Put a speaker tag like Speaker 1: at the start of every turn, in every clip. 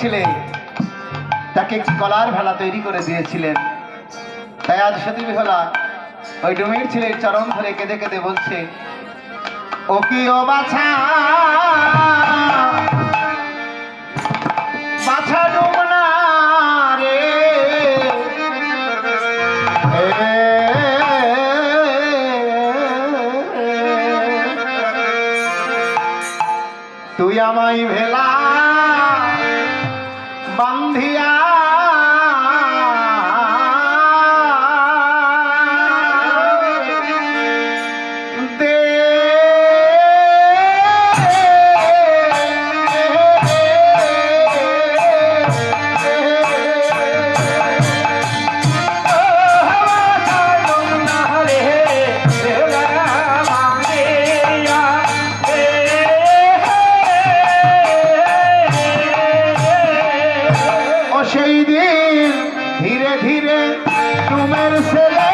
Speaker 1: ছেলে তাকে একটি কলার ভেলা তৈরি করে দিয়েছিলেন। তাই আজ সতী বেহলা ওই ডুমির ছেলের চরণ ধরে কেঁদে কেঁদে বলছে ও কি ও বাছা। বাছা তুই আমায় ভেলা বান্ধিয়া ও সেই দিন ধীরে ধীরে তুমের ছেলে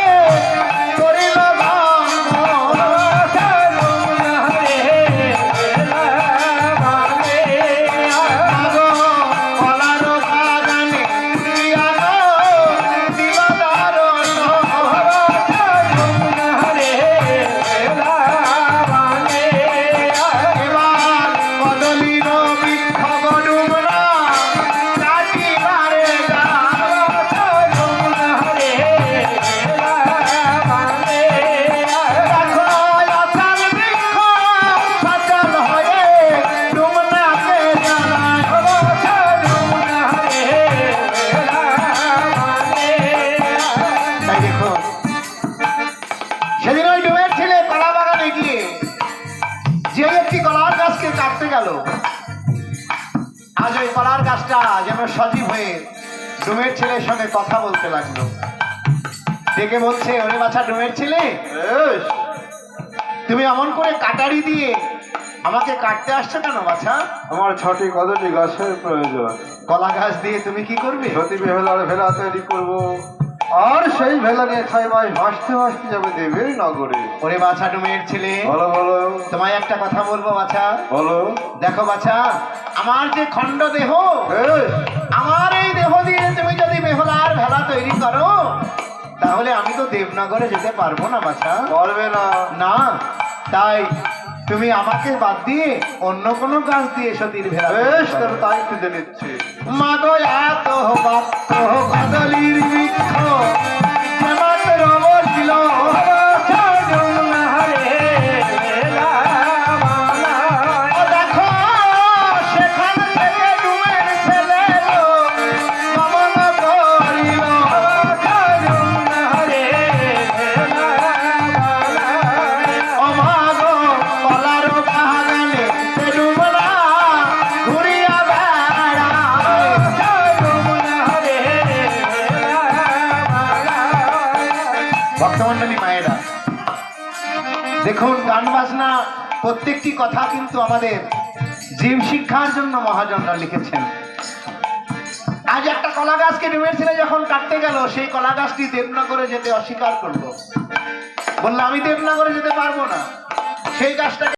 Speaker 1: গেল। আজ ওই কলার গাছটা যেন সজীব হয়ে ডুমের ছেলের সঙ্গে কথা বলতে লাগল। ডেকে বলছে ওরে বাছা ডুমের ছেলে? তুমি এমন করে কাটারি দিয়ে আমাকে কাটতে আসছো কেন বাছা?
Speaker 2: আমার ছটি কদলি গাছের প্রয়োজন।
Speaker 1: কলা গাছ দিয়ে তুমি কি করবে?
Speaker 2: সতী বেহলার ভেলা তৈরি করব আর সেই ভেলা নিয়ে ছয় মাস ভাসতে ভাসতে যাবে দেবের নগরে।
Speaker 1: ওরে বাছা ডুমের ছেলে।
Speaker 2: বলো
Speaker 1: তোমায় একটা কথা বলব বাছা।
Speaker 2: বলো।
Speaker 1: দেখো বাছা আমার যে খণ্ড দেহ আমার এই দেহ দিয়ে তুমি যদি বেহলার ভেলা তৈরি করো তাহলে আমি তো দেবনগরে যেতে পারব না বাছা।
Speaker 2: পারবে না।
Speaker 1: না তাই তুমি আমাকে বাদ দিয়ে অন্য কোনো গাছ দিয়ে সতীর ভেলা
Speaker 2: বেশ তাই খুঁজে নিচ্ছি।
Speaker 1: মাগো এত বাক্য ভক্তমন্ডলী মায়েরা, দেখুন, গান বাজনা প্রত্যেকটি কথা কিন্তু আমাদের জীব শিক্ষার জন্য মহাজনরা লিখেছেন। আজ একটা কলা গাছকে নেমেছিল ছেলে যখন কাটতে গেল, সেই কলা গাছটি দেবনগরে যেতে অস্বীকার করল। বলল, আমি দেবনগরে যেতে পারব না। সেই গাছটাকে